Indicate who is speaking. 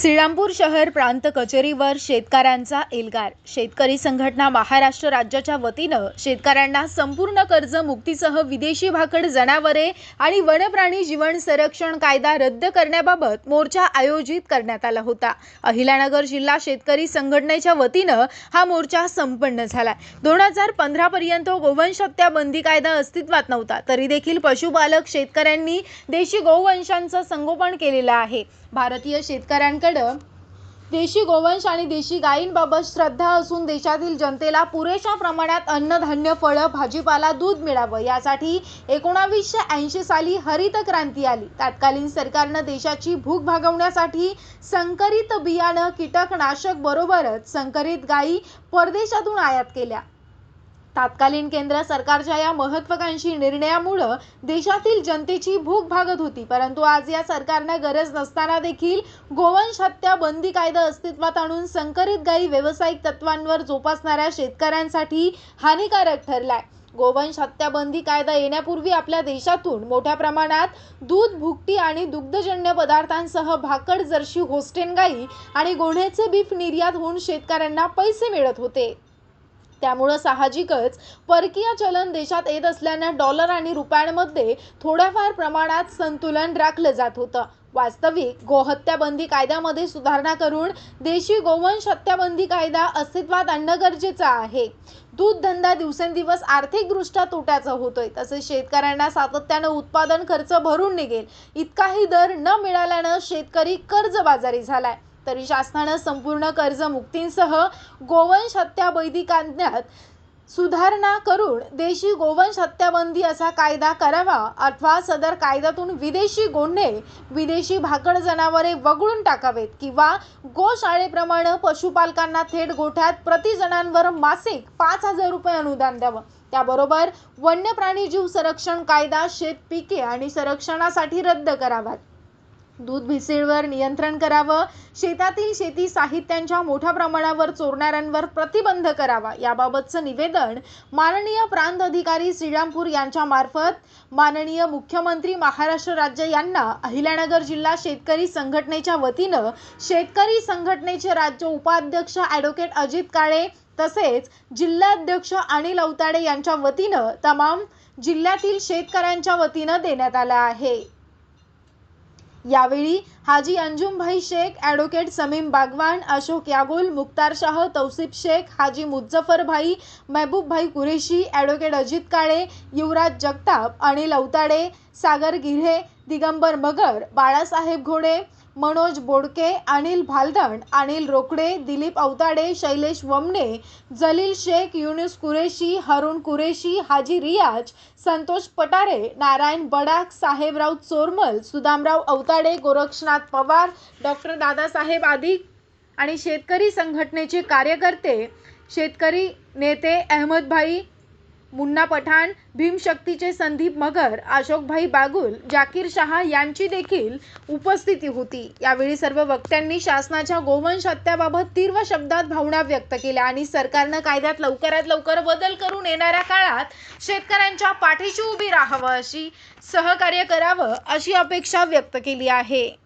Speaker 1: श्रीरामपूर शहर प्रांत कचेरीवर शेतकऱ्यांचा एल्गार. शेतकरी संघटना महाराष्ट्र राज्याच्या वतीनं शेतकऱ्यांना संपूर्ण कर्ज मुक्तीसह विदेशी भाकड जनावरे आणि वनप्राणी जीवन संरक्षण कायदा रद्द करण्याबाबत मोर्चा आयोजित करण्यात आला होता. अहिल्यानगर जिल्हा शेतकरी संघटनेच्या वतीनं हा मोर्चा संपन्न झाला. दोन हजार पंधरा पर्यंत गोवंश हत्या बंदी कायदा अस्तित्वात नव्हता. तरी देखील पशुपालक शेतकऱ्यांनी देशी गोवंशांचं संगोपन केलेलं आहे. भारतीय शेतकऱ्यांकडे देशी गोवंश आणि देशी गायींबाबत श्रद्धा असून देशातील जनतेला पुरेशा प्रमाणात अन्नधान्य फळं भाजीपाला दूध मिळावं. यासाठी एकोणावीसशे ऐंशी साली हरित क्रांती आली. तत्कालीन सरकारनं देशाची भूक भागवण्यासाठी संकरित बियाणं कीटकनाशक बरोबरच संकरित गायी परदेशातून आयात केल्या. तत्कालीन केंद्र सरकारच्या या महत्वाकांक्षी निर्णयामुळं देशातील जनतेची भूक भागत होती. परंतु आज या सरकारनं गरज नसताना देखील गोवंश हत्या बंदी कायदा अस्तित्वात आणून संकरित गायी व्यावसायिक तत्वांवर जोपासणाऱ्या शेतकऱ्यांसाठी हानिकारक ठरलाय. गोवंश हत्या बंदी कायदा येण्यापूर्वी आपल्या देशातून मोठ्या प्रमाणात दूध भुकटी आणि दुग्धजन्य पदार्थांसह भाकड जर्शी होस्टेन गाई आणि गोण्याचे बीफ निर्यात होऊन शेतकऱ्यांना पैसे मिळत होते. त्यामुळं साहजिकच परकीय चलन देशात येत असल्यानं डॉलर आणि रुपयांमध्ये थोड्याफार प्रमाणात संतुलन राखलं जात होतं. वास्तविक गोहत्याबंदी कायद्यामध्ये सुधारणा करून देशी गोवंश हत्याबंदी कायदा अस्तित्वात आणणं गरजेचं आहे. दूध धंदा दिवसेंदिवस आर्थिकदृष्ट्या तोट्याचा होतोय. तसेच शेतकऱ्यांना सातत्यानं उत्पादन खर्च भरून निघेल. इतकाही दर न मिळाल्यानं शेतकरी कर्जबाजारी झालाय. तरी शासनानं संपूर्ण कर्जमुक्तींसह गोवंश हत्या बंदी सुधारणा करून देशी गोवंश हत्याबंदी असा कायदा करावा अथवा सदर कायद्यातून विदेशी गोंडे विदेशी भाकड जनावरे वगळून टाकावेत किंवा गोशाळेप्रमाणे पशुपालकांना थेट गोठ्यात प्रति जणांवर मासिक पाच हजार रुपये अनुदान द्यावं. त्याबरोबर वन्यप्राणी जीव संरक्षण कायदा शेतपिके आणि संरक्षणासाठी रद्द करावात. दूध भेसळीवर नियंत्रण करावं शेतातील शेती साहित्यांच्या मोठ्या प्रमाणावर चोरणाऱ्यांवर प्रतिबंध करावा याबाबतचं निवेदन माननीय प्रांत अधिकारी श्रीरामपूर यांच्या मार्फत माननीय मुख्यमंत्री महाराष्ट्र राज्य यांना अहिल्यानगर जिल्हा शेतकरी संघटनेच्या वतीनं शेतकरी संघटनेचे राज्य उपाध्यक्ष ॲडव्होकेट अजित काळे तसेच जिल्हाध्यक्ष अनिल अवताडे यांच्या वतीनं तमाम जिल्ह्यातील शेतकऱ्यांच्या वतीनं देण्यात आला आहे. यावेळी हाजी अंजुमभाई शेख ॲडव्होकेट समीम बागवान अशोक यागुल मुख्तार शाह तौसिफ शेख हाजी मुझफ्फरभाई महबूबभाई कुरेशी ॲडव्होकेट अजित काळे युवराज जगताप अनिल अवताडे सागर गिऱ्हे दिगंबर मगर बाळासाहेब घोडे मनोज बोडके अनिल भालदण अनिल रोकडे दिलीप अवताडे शैलेश वमने जलील शेख युनुस कुरेशी हरुण कुरेशी हाजी रियाज संतोष पटारे नारायण बडाक साहेबराव चोरमल सुदामराव अवताडे गोरक्षनाथ पवार डॉक्टर दादासाहेब आदी आणि शेतकरी संघटनेचे कार्यकर्ते शेतकरी नेते अहमदभाई मुन्ना पठाण भीमशक्तीचे संदीप मगर अशोकभाई बागुल जाकीर शहा यांची देखील उपस्थिती होती. यावेळी सर्व वक्त्यांनी शासनाच्या गोवंश हत्याबाबत तीव्र शब्दात भावना व्यक्त केल्या आणि सरकारनं कायद्यात लवकरात लवकर बदल करून येणाऱ्या काळात शेतकऱ्यांच्या पाठीशी उभी राहावं अशी सहकार्य करावं अशी अपेक्षा व्यक्त केली आहे.